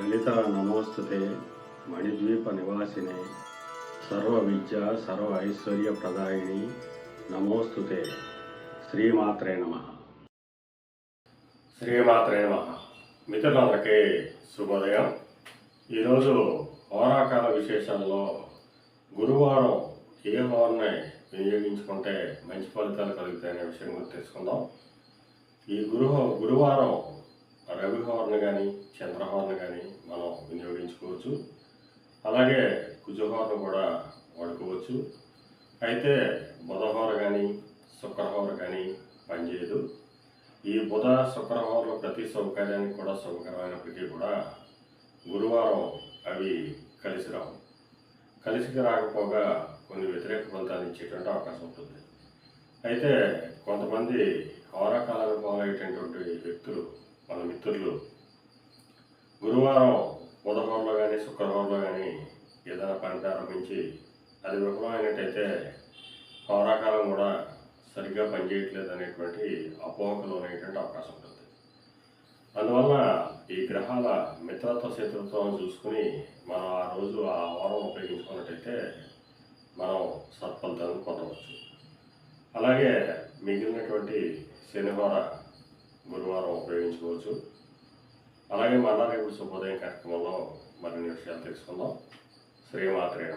లలిత నమోస్తుతే మణిద్వీప నివాసినే. సర్వ విద్య సర్వ ఐశ్వర్య ప్రదాయిని నమోస్తుతే. శ్రీమాత్రే నమ. శ్రీమాత్రే నమ. మిత్రులందరికీ శుభోదయం. ఈరోజు హోరాకాల విశేషాల్లో గురువారం ఏ హోర్ని వినియోగించుకుంటే మంచి ఫలితాలు కలుగుతాయనే విషయం గురించి తెలుసుకుందాం. ఈ గురు గురువారం రవి హార్న్ కానీ చంద్రహోర్న్ కానీ మనం వినియోగించుకోవచ్చు. అలాగే కుజహోర్న్ కూడా వాడుకోవచ్చు. అయితే బుధహోర కానీ శుక్రహోర కానీ పనిచేయదు. ఈ బుధ శుక్రహోరలో ప్రతి సౌకర్యానికి కూడా శుభకరమైనప్పటికీ కూడా గురువారం అవి కలిసి రావు. కలిసికి రాకపోగా కొన్ని వ్యతిరేక ఫలితాలు ఇచ్చేటువంటి అవకాశం ఉంటుంది. అయితే కొంతమంది హోరాకాలను అయ్యేటటువంటి వ్యక్తులు మన మిత్రులు. గురువారం బుధవారంలో కానీ శుక్రవారంలో కానీ ఏదైనా పని ప్రారంభించి అది విఫలమైనట్టయితే హోరాకాలం కూడా సరిగ్గా పనిచేయట్లేదు అనేటువంటి అపోహకు అనేటువంటి అవకాశం ఉంటుంది. అందువల్ల ఈ గ్రహాల మిత్రత్వ శత్రుత్వం చూసుకుని మనం ఆ రోజు ఆ వారం ఉపయోగించుకున్నట్టయితే మనం సత్ఫలితాలను పొందవచ్చు. అలాగే మిగిలినటువంటి శనివార గురువారం ఉపయోగించుకోవచ్చు. అలాగే మళ్ళా రేపు శుభోదయం కార్యక్రమంలో మరిన్ని విషయాలు తెలుసుకుందాం. శ్రీమాత్రేణ